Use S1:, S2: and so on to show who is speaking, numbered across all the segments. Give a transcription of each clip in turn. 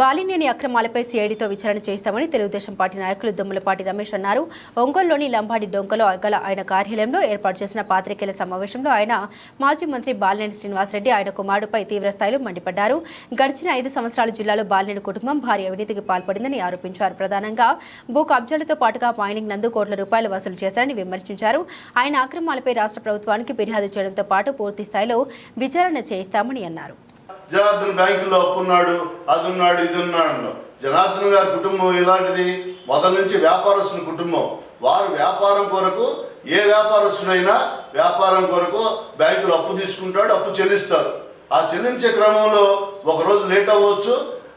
S1: బాలినేని అక్రమాలపై సిఐడితో విచారణ చేస్తామని తెలుగుదేశం పార్టీ నాయకులు దుమ్ములపాటి రమేష్ అన్నారు. ఒంగోలులోని లంబాడి డొంకలో గల ఆయన కార్యాలయంలో ఏర్పాటు చేసిన పాత్రికేయుల సమావేశంలో ఆయన మాజీ మంత్రి బాలినేని శ్రీనివాసరెడ్డి ఆయన కుమారుడుపై తీవ్రస్థాయిలో మండిపడ్డారు. గడిచిన ఐదు సంవత్సరాల జిల్లాలో బాలినేని కుటుంబం భారీ అవినీతికి పాల్పడిందని ఆరోపించారు. ప్రధానంగా భూ కబ్జాలతో పాటుగా మైనింగ్ నందు కోట్ల రూపాయలు వసూలు చేశారని విమర్శించారు. ఆయన అక్రమాలపై రాష్ట్ర ప్రభుత్వానికి ఫిర్యాదు చేయడంతో పాటు పూర్తి స్థాయిలో విచారణ చేయిస్తామని అన్నారు.
S2: జనార్దన్ బ్యాంకులో అప్పున్నాడు అది ఉన్నాడు ఇది ఉన్నాడు జనార్దన్ గారి కుటుంబం ఎలాంటిది? మొదల నుంచి వ్యాపారస్తుల కుటుంబం. వారు వ్యాపారం కొరకు ఏ వ్యాపారస్తుడైనా వ్యాపారం కొరకు బ్యాంకులో అప్పు తీసుకుంటాడు అప్పు చెల్లిస్తారు ఆ చెల్లించే క్రమంలో ఒక రోజు లేట్ అవ్వచ్చు.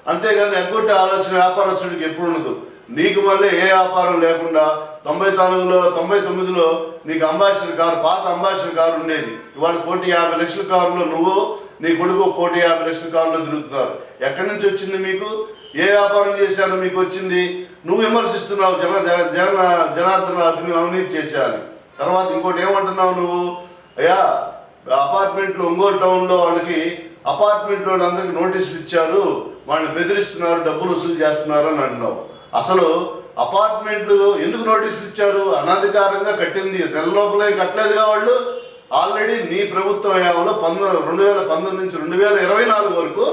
S2: అంతేకాదు ఎగ్గొట్టే ఆలోచన వ్యాపారస్తుడికి ఎప్పుడు ఉండదు. నీకు మళ్ళీ ఏ వ్యాపారం లేకుండా తొంభై నాలుగులో తొంభై తొమ్మిదిలో నీకు అంబాసిడర్ కారు పాత అంబాసిడర్ కారు ఉండేది. ఇవాళ కోటి యాభై లక్షల కారులో నువ్వు నీ కొడుకు కోటి యాభై లక్షల కారులో తిరుగుతున్నారు. ఎక్కడి నుంచి వచ్చింది మీకు? ఏ వ్యాపారం చేశారో మీకు వచ్చింది? నువ్వు విమర్శిస్తున్నావు జన జన- జనార్దన అతని అవినీతి చేశాను తర్వాత ఇంకోటి ఏమంటున్నావు నువ్వు? అయ్యా అపార్ట్మెంట్లు ఒంగోలు టౌన్లో వాళ్ళకి అపార్ట్మెంట్ వాళ్ళందరికీ నోటీసులు ఇచ్చారు. వాళ్ళని బెదిరిస్తున్నారు డబ్బులు వసూలు చేస్తున్నారు అని అంటున్నావు. అసలు అపార్ట్మెంట్లు ఎందుకు నోటీసులు ఇచ్చారు? అనధికారంగా కట్టింది. నెల లోపలే కట్టలేదుగా వాళ్ళు? ఆల్రెడీ నీ ప్రభుత్వం హయాంలో పంతొమ్మిది రెండు వేల పంతొమ్మిది నుంచి రెండు వేల ఇరవై నాలుగు వరకు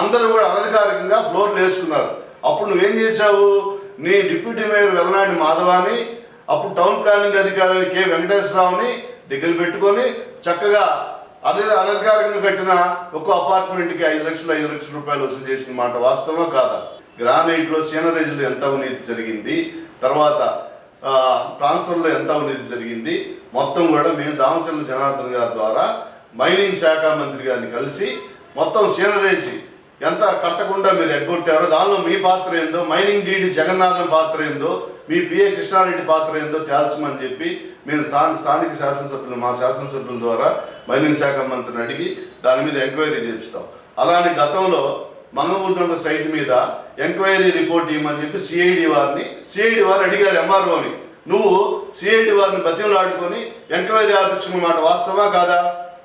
S2: అందరూ కూడా అనధికారికంగా ఫ్లోర్లు వేసుకున్నారు. అప్పుడు నువ్వేం చేశావు? నీ డిప్యూటీ మేయర్ వెల్లనాడి మాధవాని అప్పుడు టౌన్ ప్లానింగ్ అధికారి కె. వెంకటేశ్వరరావుని దగ్గర పెట్టుకొని చక్కగా అదే అనధికారికంగా కట్టిన ఒక్కో అపార్ట్మెంట్కి ఐదు లక్షలు ఐదు లక్షల రూపాయలు వసూలు చేసిన మాట వాస్తవమా కాదా? గ్రానైట్లో సీనరైజ్లో ఎంత అవినీతి జరిగింది? తర్వాత ట్రాన్స్ఫర్లో ఎంత అవినీతి జరిగింది? మొత్తం కూడా మేము దామచంద్ర జనార్దన్ గారి ద్వారా మైనింగ్ శాఖ మంత్రి గారిని కలిసి మొత్తం సీనరేజీ ఎంత కట్టకుండా మీరు ఎగ్గొట్టారో దానిలో మీ పాత్ర ఏందో మైనింగ్ డీడీ జగన్నాథం పాత్ర ఏందో మీ పిఏ కృష్ణారెడ్డి పాత్ర ఏందో తేల్చమని చెప్పి మేము స్థానిక స్థానిక శాసనసభ్యులు మా శాసనసభ్యుల ద్వారా మైనింగ్ శాఖ మంత్రిని అడిగి దాని మీద ఎంక్వైరీ చేపిస్తాం. అలానే గతంలో మంగమూర్నగర్ సైట్ మీద ఎంక్వైరీ రిపోర్ట్ ఇవ్వమని చెప్పి సిఐడి వారిని సిఐడి వారిని అడిగారు ఎంఆర్ఓని. నువ్వు సిఐడి వారిని బతిమలాడుకొని ఎంక్వైరీ ఆపించుకున్న మాట వాస్తవా కాదా?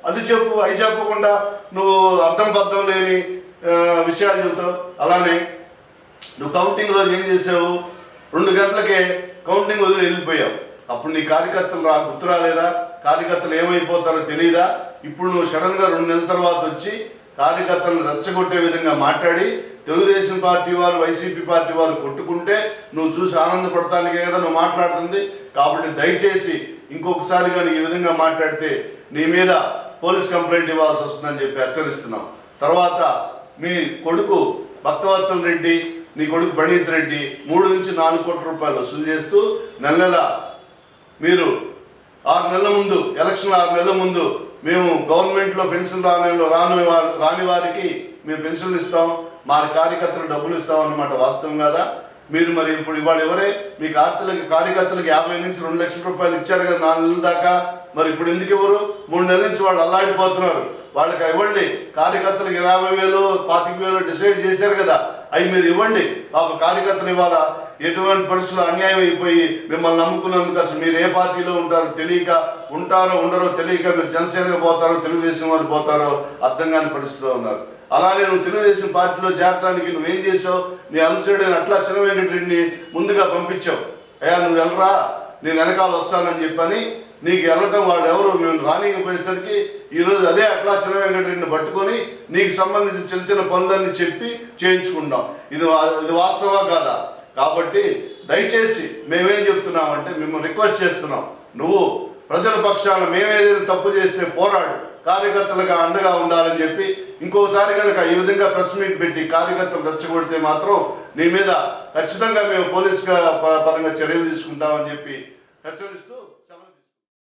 S2: అది చెప్పు అవి చెప్పకుండా నువ్వు అర్థం పర్థం లేని విషయాలు చెబుతావు. అలానే నువ్వు కౌంటింగ్ రోజు ఏం చేసావు? రెండు గంటలకే కౌంటింగ్ వదిలి వెళ్ళిపోయావు. అప్పుడు నీ కార్యకర్తలు రా గుర్తు రాలేదా? కార్యకర్తలు ఏమైపోతారో తెలియదా ఇప్పుడు నువ్వు సడన్గా రెండు నెలల తర్వాత వచ్చి కార్యకర్తలను రెచ్చగొట్టే విధంగా మాట్లాడి తెలుగుదేశం పార్టీ వారు వైసీపీ పార్టీ వారు కొట్టుకుంటే నువ్వు చూసి ఆనందపడటానికే కదా నువ్వు మాట్లాడుతుంది. కాబట్టి దయచేసి ఇంకొకసారి కానీ ఈ విధంగా మాట్లాడితే నీ మీద పోలీస్ కంప్లైంట్ ఇవ్వాల్సి వస్తుందని చెప్పి హెచ్చరిస్తున్నాం. తర్వాత మీ కొడుకు భక్తవత్సల్ రెడ్డి నీ కొడుకు ప్రణీత్ రెడ్డి మూడు నుంచి నాలుగు కోట్ల రూపాయలు వసూలు చేస్తూ నెల నెల మీరు ఆరు నెలల ముందు ఎలక్షన్ ఆరు నెలల ముందు మేము గవర్నమెంట్లో పెన్షన్ రాని రాని వారి రాని వారికి మేము పెన్షన్లు ఇస్తాం. మా కార్యకర్తలు డబ్బులు ఇస్తాం అన్నమాట. వాస్తవం కదా? మీరు మరి ఇప్పుడు ఇవాళ ఎవరే? మీ కార్తలకి కార్యకర్తలకు యాభై నుంచి రెండు లక్షల రూపాయలు ఇచ్చారు కదా నాలుగు నెలల దాకా. మరి ఇప్పుడు ఎందుకు ఇవ్వరు మూడు నెలల నుంచి వాళ్ళు అల్లాడిపోతున్నారు. వాళ్ళకి ఇవ్వండి. కార్యకర్తలకు యాభై వేలు పాతిక వేలు డిసైడ్ చేశారు కదా. అవి మీరు ఇవ్వండి. మాకు కార్యకర్తలు ఇవ్వాలా? ఎటువంటి పరిస్థితులు అన్యాయం అయిపోయి మిమ్మల్ని నమ్ముకున్నందుకు అసలు మీరు ఏ పార్టీలో ఉంటారో తెలియక ఉంటారో ఉండరో తెలియక మీరు జనసేనగా పోతారో తెలుగుదేశం వాళ్ళు పోతారో అర్థం కాని పరిస్థితిలో ఉన్నారు. అలాగే నువ్వు తెలుగుదేశం పార్టీలో చేరటానికి నువ్వేం చేసావు నీ అనుచరుడైన అట్లా చిన్న వెంకటరెడ్డిని ముందుగా పంపించావు. అయ్యా నువ్వు వెళ్ళరా? నేను వెనకాల వస్తానని చెప్పని నీకు వెళ్ళటం వాడు ఎవరు? మేము రానికపోయేసరికి ఈరోజు అదే అట్లా చిన్న వెంకటరెడ్డిని పట్టుకొని నీకు సంబంధించిన చిన్న చిన్న పనులన్నీ చెప్పి చేయించుకుంటాం. ఇది వా- ఇది వాస్తవా కాదా? కాబట్టి దయచేసి మేమేం చెప్తున్నామంటే మిమ్మల్ని రిక్వెస్ట్ చేస్తున్నాం. నువ్వు ప్రజల పక్షాన మేమేదైనా తప్పు చేస్తే పోరాడు. కార్యకర్తలుగా అండగా ఉండాలని చెప్పి ఇంకోసారి కనుక ఈ విధంగా ప్రెస్ మీట్ పెట్టి కార్యకర్తలు రెచ్చగొడితే మాత్రం నీ మీద ఖచ్చితంగా మేము పోలీసుగా పరంగా చర్యలు తీసుకుంటామని చెప్పి హెచ్చరిస్తూ